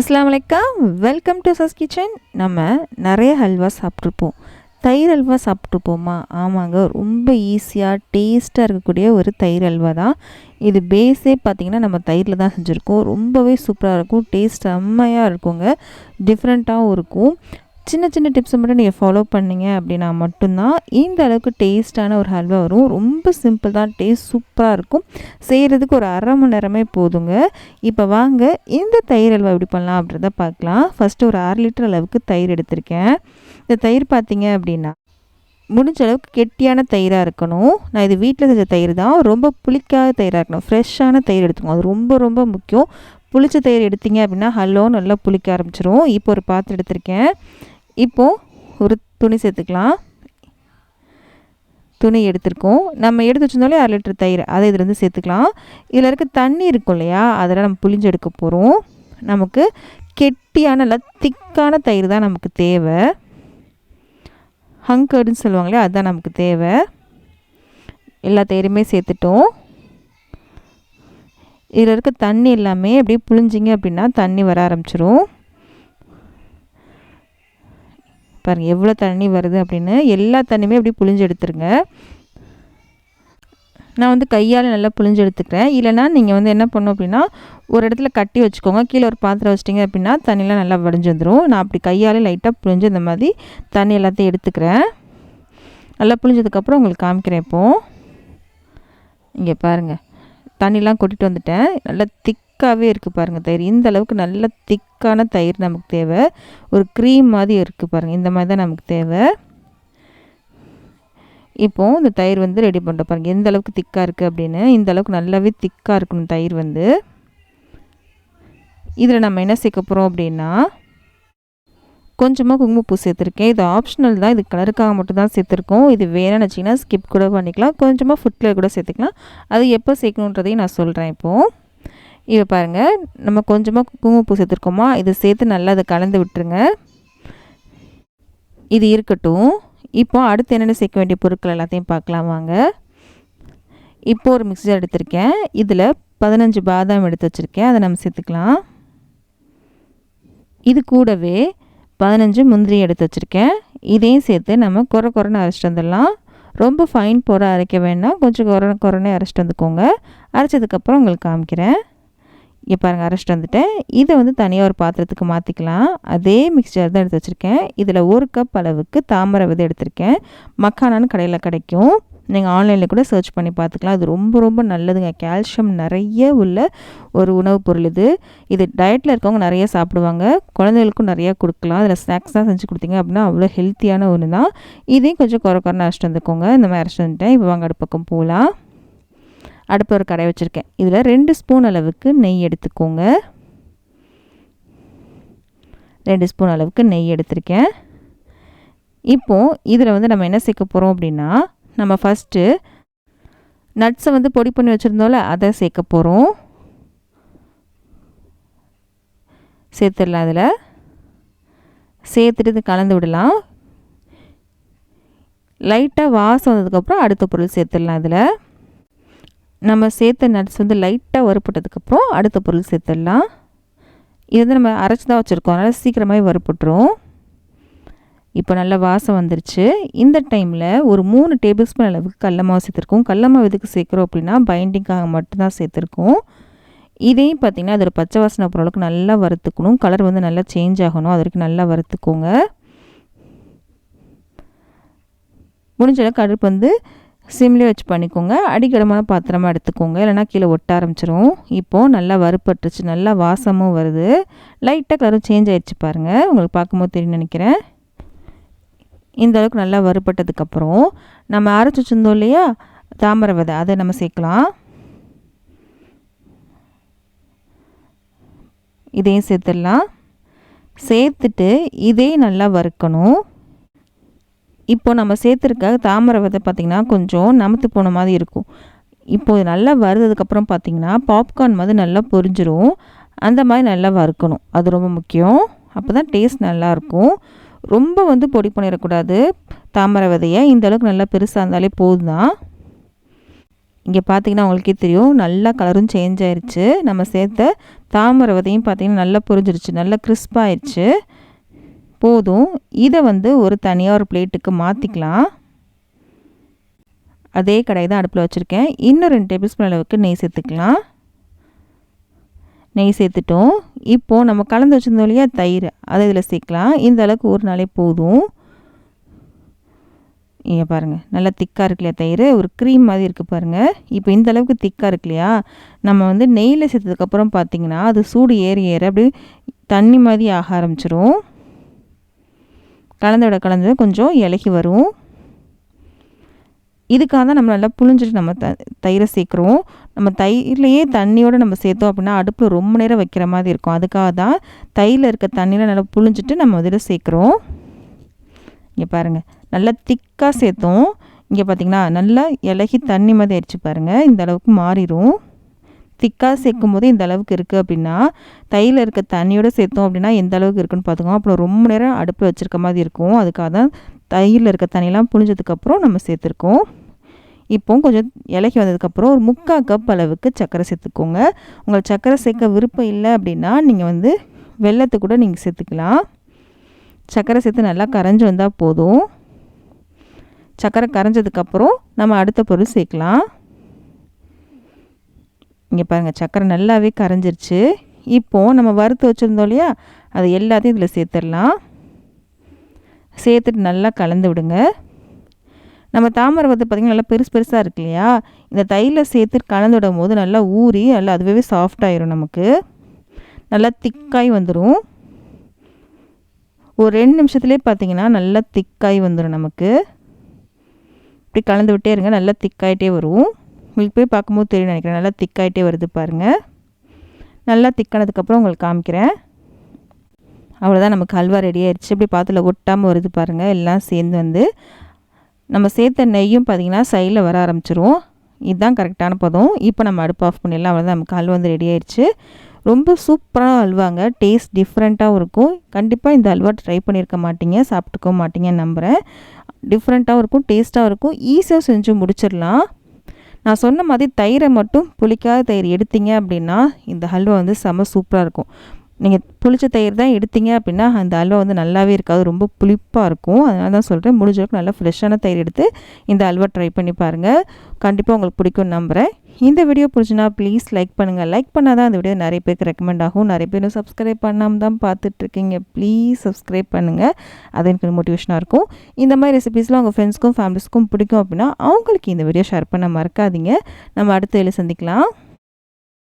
அஸ்லாம் வலைக்கம் welcome to Sas kitchen நம்ம நிறைய ஹல்வா சாப்பிட்ருப்போம் தயிர் அல்வா சாப்பிட்ருப்போமா ஆமாங்க ரொம்ப ஈஸியாக டேஸ்ட்டாக இருக்கக்கூடிய ஒரு தயிர் அல்வா தான். இது பேஸே பார்த்திங்கன்னா நம்ம தயிரில் தான் செஞ்சுருக்கோம். ரொம்பவே சூப்பராக இருக்கும். டேஸ்ட் செம்மையாக இருக்குங்க. டிஃப்ரெண்ட்டாகவும் இருக்கும். சின்ன சின்ன டிப்ஸை மட்டும் நீங்கள் ஃபாலோ பண்ணீங்க அப்படின்னா மட்டும்தான் இந்த அளவுக்கு டேஸ்ட்டான ஒரு ஹல்வா வரும். ரொம்ப சிம்பிள் தான் டேஸ்ட் சூப்பராக இருக்கும். செய்கிறதுக்கு ஒரு அரை மணி நேரமே போதுங்க. இப்போ வாங்க இந்த தயிர் அல்வா எப்படி பண்ணலாம் அப்படின்றத பார்க்கலாம். ஃபஸ்ட்டு ஒரு அரை லிட்டர் அளவுக்கு தயிர் எடுத்திருக்கேன். இந்த தயிர் பார்த்தீங்க அப்படின்னா முடிஞ்ச அளவுக்கு கெட்டியான தயிராக இருக்கணும். நான் இது வீட்டில் செஞ்ச தயிர் தான். ரொம்ப புளிக்காத தயிராக இருக்கணும். ஃப்ரெஷ்ஷான தயிர் எடுத்துக்கணும். அது ரொம்ப ரொம்ப முக்கியம். புளிச்ச தயிர் எடுத்தீங்க அப்படின்னா ஹலோ நல்லா புளிக்க ஆரம்பிச்சிரும். இப்போ ஒரு பாத்திரம் எடுத்திருக்கேன். இப்போது ஒரு துணி சேர்த்துக்கலாம். துணி எடுத்திருக்கோம். நம்ம எடுத்து வச்சிருந்தாலே அரை லிட்டர் தயிர். அதை இதுலேருந்து சேர்த்துக்கலாம். இதில் இருக்க தண்ணி இருக்கும் இல்லையா? அதெல்லாம் நம்ம புளிஞ்சு எடுக்க போகிறோம் நமக்கு கெட்டியான நல்லா திக்கான தயிர் தான் நமக்கு தேவை. ஹங்கர்டுன்னு சொல்லுவாங்களே அதுதான் நமக்கு தேவை. எல்லா தயிருமே சேர்த்துட்டோம். இதில் இருக்க தண்ணி எல்லாமே அப்படியே புளிஞ்சிங்க அப்படின்னா தண்ணி வர ஆரம்பிச்சிரும். பாருங்கள் எவ்வளோ தண்ணி வருது அப்படின்னு எல்லா தண்ணியுமே அப்படி புளிஞ்சு எடுத்துருங்க. நான் வந்து கையால் நல்லா புளிஞ்சு எடுத்துக்கிறேன். இல்லைனா நீங்கள் வந்து என்ன பண்ணும் அப்படின்னா ஒரு இடத்துல கட்டி வச்சுக்கோங்க. கீழே ஒரு பாத்திரம் வச்சிட்டிங்க அப்படின்னா தண்ணியெலாம் நல்லா வடிஞ்சு வந்துடும் நான் அப்படி கையால் லைட்டாக புளிஞ்சு இந்த மாதிரி தண்ணி எல்லாத்தையும் எடுத்துக்கிறேன். நல்லா புளிஞ்சதுக்கப்புறம் உங்களுக்கு காமிக்கிறேன் இப்போது இங்கே பாருங்கள் தண்ணிலாம் கொட்டிட்டு வந்துட்டேன். நல்லா திக் திக்காகவே இருக்குது பாருங்கள் தயிர். இந்த அளவுக்கு நல்ல திக்கான தயிர் நமக்கு தேவை. ஒரு க்ரீம் மாதிரி இருக்குது பாருங்கள் இந்த மாதிரி தான் நமக்கு தேவை. இப்போது இந்த தயிர் வந்து ரெடி பண்ணுற பாருங்கள் எந்த அளவுக்கு திக்காக இருக்குது அப்படின்னு. இந்த அளவுக்கு நல்லாவே திக்காக இருக்கணும் தயிர் வந்து. இதில் நம்ம என்ன சேர்க்க போகிறோம் அப்படின்னா கொஞ்சமாக குங்குமப்பூ சேர்த்துருக்கேன். இது ஆப்ஷனல் தான். இது கலருக்காக மட்டும் தான் சேர்த்துருக்கோம். இது வேணும்னு வச்சிங்கன்னா ஸ்கிப் கூட பண்ணிக்கலாம். கொஞ்சமாக ஃபுட்டில் கூட சேர்த்துக்கலாம். அது எப்போ சேர்க்கணுன்றதையும் நான் சொல்கிறேன் இப்போது இப்போ பாருங்கள் நம்ம கொஞ்சமாக குங்குமப்பூ சேர்த்துருக்கோமா? இதை சேர்த்து நல்லா அதை கலந்து விட்டுருங்க. இது இருக்கட்டும். இப்போ அடுத்து என்னென்ன சேர்க்க வேண்டிய பொருட்கள் எல்லாத்தையும் பார்க்கலாம் வாங்க. இப்போ ஒரு மிக்சர் எடுத்திருக்கேன். இதில் பதினஞ்சு பாதாம் எடுத்து வச்சுருக்கேன். அதை நம்ம சேர்த்துக்கலாம். இது கூடவே பதினஞ்சு முந்திரி எடுத்து வச்சுருக்கேன். இதையும் சேர்த்து நம்ம குறை குறைன்னு அரைச்சிட்டு வந்துடலாம். ரொம்ப ஃபைன் போட அரைக்க வேணாம் கொஞ்சம் குறை குறைனே அரைச்சிட்டு வந்துக்கோங்க. அரைச்சதுக்கப்புறம் உங்களுக்கு காமிக்கிறேன். இங்கே பாருங்கள் அரைச்சிட்டு வந்துட்டேன். இதை வந்து தனியாக ஒரு பாத்திரத்துக்கு மாற்றிக்கலாம் அதே மிக்சர் தான் எடுத்து வச்சுருக்கேன். இதில் ஒரு கப் அளவுக்கு தாமரை விதை எடுத்திருக்கேன். மக்கானான்னு கடையில் கிடைக்கும். நீங்கள் ஆன்லைனில் கூட சர்ச் பண்ணி பார்த்துக்கலாம். அது ரொம்ப ரொம்ப நல்லதுங்க. கால்சியம் நிறைய உள்ள ஒரு உணவுப் பொருள் இது. இது டயட்டில் இருக்கவங்க நிறைய சாப்பிடுவாங்க. குழந்தைகளுக்கும் நிறையா கொடுக்கலாம். அதில் ஸ்நாக்ஸ் தான் செஞ்சு கொடுத்தீங்க அப்படின்னா அவ்வளோ ஹெல்த்தியான ஒன்று தான் இதையும் கொஞ்சம் குறை குறைன்னு அரைச்சிட்டு வந்துக்கோங்க. இந்த மாதிரி அரைச்சிட்டு வந்துட்டேன். இப்போ வாங்க அடுப்பக்கம் பக்கம் போகலாம். அடுப்பு ஒரு கடை வச்சுருக்கேன். இதில் ரெண்டு ஸ்பூன் அளவுக்கு நெய் எடுத்துக்கோங்க. ரெண்டு ஸ்பூன் அளவுக்கு நெய் எடுத்திருக்கேன். இப்போது இதில் வந்து நம்ம என்ன சேர்க்க போகிறோம் அப்படின்னா நம்ம ஃபஸ்ட்டு நட்ஸை வந்து பொடி பண்ணி வச்சுருந்தோம்ல அதை சேர்க்க போகிறோம் சேர்த்துடலாம் அதில். சேர்த்துட்டு இது கலந்து விடலாம். லைட்டாக வாசம் வந்ததுக்கப்புறம் அடுத்த பொருள் சேர்த்துடலாம் இதில். நம்ம சேர்த்த நட்ஸ் வந்து லைட்டாக வறுப்பட்டதுக்கப்புறம் அடுத்த பொருள் சேர்த்துடலாம். இது வந்து நம்ம அரைச்சி தான் வச்சுருக்கோம். அதனால் சீக்கிரமாகவே வறுப்பட்டுரும் இப்போ நல்ல வாசம் வந்துருச்சு. இந்த டைமில் ஒரு மூணு டேபிள் ஸ்பூன் அளவுக்கு கடல சேர்த்துருக்கோம். கடல எதுக்கு சேர்க்குறோம் அப்படின்னா பைண்டிங்காக மட்டும்தான் சேர்த்துருக்கோம். இதையும் பார்த்திங்கன்னா அதோட பச்சை வாசனை போகிற அளவுக்கு நல்லா வறுத்துக்கணும். கலர் வந்து நல்லா சேஞ்ச் ஆகணும். அது வரைக்கும் நல்லா வறுத்துக்கோங்க. முடிஞ்ச அளவுக்கு அடுப்பு வந்து சிம்லேயே வச்சு பண்ணிக்கோங்க. அடிக்கடமான பாத்திரமாக எடுத்துக்கோங்க. இல்லைனா கீழே ஒட்ட ஆரம்பிச்சிரும். இப்போது நல்லா வறுப்பட்டுருச்சு. நல்லா வாசமும் வருது. லைட்டாக கலரும் சேஞ்ச் ஆகிடுச்சு பாருங்கள் உங்களுக்கு பார்க்கும்போது தெரியும் நினைக்கிறேன். இந்த அளவுக்கு நல்லா வறுப்பட்டதுக்கப்புறம் நம்ம அரைச்சி வச்சுருந்தோம் இல்லையா? தாமரை விதை. அதை நம்ம சேர்க்கலாம். இதையும் சேர்த்துடலாம். சேர்த்துட்டு இதையும் நல்லா வறுக்கணும். இப்போ நம்ம சேர்த்துருக்க தாமரை விதை பார்த்திங்கன்னா கொஞ்சம் நமத்து போன மாதிரி இருக்கும். இப்போ இது நல்லா வறுத்ததுக்கப்புறம் பார்த்திங்கன்னா பாப்கார்ன் மாதிரி நல்லா பொரிஞ்சிரும். அந்த மாதிரி நல்லா வறுக்கணும். அது ரொம்ப முக்கியம். அப்போ தான் டேஸ்ட் நல்லாயிருக்கும் ரொம்ப வந்து பொடி பண்ணிடக்கூடாது தாமரை விதையை. இந்த அளவுக்கு நல்லா பெருசாக இருந்தாலே போதும் தான் இங்கே பார்த்தீங்கன்னா உங்களுக்கே தெரியும். நல்லா கலரும் சேஞ்ச் ஆயிடுச்சு நம்ம சேர்த்த தாமரை விதையும் பார்த்தீங்கன்னா நல்லா பொரிஞ்சிருச்சு. நல்லா கிறிஸ்பாயிடுச்சு போதும். இதை வந்து ஒரு தனியாக ஒரு பிளேட்டுக்கு மாற்றிக்கலாம் அதே கடாய் தான் அடுப்பில் வச்சுருக்கேன். இன்னும் ரெண்டு டேபிள் ஸ்பூன் அளவுக்கு நெய் சேர்த்துக்கலாம். நெய் சேர்த்துட்டோம். இப்போது நம்ம கலந்து வச்சுருந்தோம் இல்லையா? தயிர். அதை இதில் சேர்க்கலாம். இந்த அளவுக்கு ஒரு நாளே போதும். இங்கே பாருங்கள் நல்லா திக்காக இருக்கு இல்லையா தயிர்? ஒரு க்ரீம் மாதிரி இருக்குது பாருங்கள் இப்போ இந்த அளவுக்கு திக்காக இருக்கு இல்லையா? நம்ம வந்து நெய்யில் சேர்த்ததுக்கப்புறம் பார்த்திங்கன்னா அது சூடு ஏறி ஏற அப்படி தண்ணி மாதிரி ஆக ஆரம்பிச்சிரும். கலந்தோட கலந்து கொஞ்சம் இலகி வரும். இதுக்காக தான் நம்ம நல்லா புழிஞ்சிட்டு நம்ம த தயிரை சேர்க்குறோம். நம்ம தயிர்லேயே தண்ணியோடு நம்ம சேர்த்தோம் அப்படின்னா அடுப்பில் ரொம்ப நேரம் வைக்கிற மாதிரி இருக்கும். அதுக்காக தான் தயிரில் இருக்க தண்ணியில் நல்லா புழிஞ்சிட்டு நம்ம இதில் சேர்க்குறோம். இங்கே பாருங்கள் நல்லா திக்காக சேர்த்தோம். இங்கே பார்த்திங்கன்னா நல்லா இலகி தண்ணி மாதிரி ஆயிடுச்சு பாருங்கள் இந்த அளவுக்கு மாறிடும் திக்காக சேர்க்கும் போது இந்த அளவுக்கு இருக்குது அப்படின்னா தையில் இருக்க தண்ணியோடு சேர்த்தோம் அப்படின்னா எந்த அளவுக்கு இருக்குன்னு பார்த்துக்கோங்க அப்புறம் ரொம்ப நேரம் அடுப்பில் வச்சுருக்க மாதிரி இருக்கும். அதுக்காக தான் தயிரில் இருக்க தண்ணியெலாம் புழிஞ்சதுக்கப்புறம் நம்ம சேர்த்துருக்கோம். இப்போ கொஞ்சம் இலக்கி வந்ததுக்கப்புறம் ஒரு முக்கால் கப் அளவுக்கு சர்க்கரை சேர்த்துக்கோங்க. உங்களுக்கு சர்க்கரை சேர்க்க விருப்பம் இல்லை அப்படின்னா நீங்கள் வந்து வெள்ளத்தை கூட நீங்கள் சேர்த்துக்கலாம். சர்க்கரை சேர்த்து நல்லா கரைஞ்சி வந்தால் போதும். சர்க்கரை கரைஞ்சதுக்கப்புறம் நம்ம அடுத்த பொருள் சேர்க்கலாம். இங்கே பாருங்கள் சர்க்கரை நல்லாவே கரைஞ்சிருச்சு. இப்போது நம்ம வறுத்து வச்சுருந்தோம் இல்லையா அது எல்லாத்தையும் இதில் சேர்த்துடலாம். சேர்த்துட்டு நல்லா கலந்து விடுங்க. நம்ம தாமரை வந்து பார்த்திங்கன்னா நல்லா பெருசு பெருசாக இருக்கு இல்லையா இந்த தையில் சேர்த்து கலந்து விடும் போது நல்லா ஊறி நல்லா அதுவே சாஃப்டாயிரும் நமக்கு. நல்லா திக்காய் வந்துடும் ஒரு ரெண்டு நிமிஷத்துலேயே பார்த்தீங்கன்னா நல்லா திக்காய் வந்துடும் நமக்கு. இப்படி கலந்து விட்டே இருங்க நல்லா திக்காயிட்டே வரும். உங்களுக்கு போய் பார்க்கும்போது தெரியும் நினைக்கிறேன். நல்லா திக்காயிட்டே வருது பாருங்கள் நல்லா திக்கானதுக்கப்புறம் உங்களுக்கு காமிக்கிறேன். அவ்வளோதான் நமக்கு ஹல்வா ரெடி ஆயிடுச்சு இப்படி பாத்தில் ஒட்டாமல் வருது பாருங்கள் எல்லாம் சேர்ந்து வந்து நம்ம சேர்த்த நெய்யும் பார்த்திங்கன்னா சைடில் வர ஆரம்பிச்சிரும். இதுதான் கரெக்டான பதம். இப்போ நம்ம அடுப்பு ஆஃப் பண்ணிடலாம். அவ்வளோதான் நமக்கு ஹல்வா வந்து ரெடி ஆயிடுச்சு ரொம்ப சூப்பராக அல்வாங்க. டேஸ்ட் டிஃப்ரெண்ட்டாகவும் இருக்கும். கண்டிப்பாக இந்த அல்வா ட்ரை பண்ணியிருக்க மாட்டீங்க. சாப்பிட்டுக்க மாட்டீங்கன்னு நம்புகிறேன் டிஃப்ரெண்ட்டாகவும் இருக்கும். டேஸ்ட்டாகவும் இருக்கும். ஈஸியாக செஞ்சு முடிச்சிடலாம். நான் சொன்ன மாதிரி தயிரை மட்டும் புளிக்காத தயிர் எடுத்தீங்க அப்படின்னா இந்த ஹல்வா வந்து செம சூப்பராக இருக்கும். நீங்கள் புளிச்ச தயிர் தான் எடுத்தீங்க அப்படின்னா அந்த அல்வா வந்து நல்லாவே இருக்காது. ரொம்ப புளிப்பாக இருக்கும். அதனால தான் சொல்கிறேன் முடிஞ்ச அளவுக்கு நல்லா ஃப்ரெஷ்ஷான தயிர் எடுத்து இந்த அல்வா ட்ரை பண்ணி பாருங்கள் கண்டிப்பாக உங்களுக்கு பிடிக்கும்னு நம்புகிறேன் இந்த வீடியோ பிடிச்சினா ப்ளீஸ் லைக் பண்ணுங்கள் லைக் பண்ணால் தான் அந்த வீடியோ நிறைய பேருக்கு ரெக்கமெண்ட் ஆகும். நிறைய பேரும் சப்ஸ்கிரைப் பண்ணாமல் தான் பார்த்துட்ருக்கீங்க ப்ளீஸ் சப்ஸ்கிரைப் பண்ணுங்கள் அது எனக்கு மோட்டிவேஷனாக இருக்கும். இந்த மாதிரி ரெசிபீஸ்லாம் உங்கள் ஃப்ரெண்ட்ஸ்க்கும் ஃபேமிலிஸ்க்கும் பிடிக்கும் அப்படின்னா அவங்களுக்கு இந்த வீடியோ ஷேர் பண்ண மறக்காதீங்க. நம்ம அடுத்த வேலை சந்திக்கலாம்.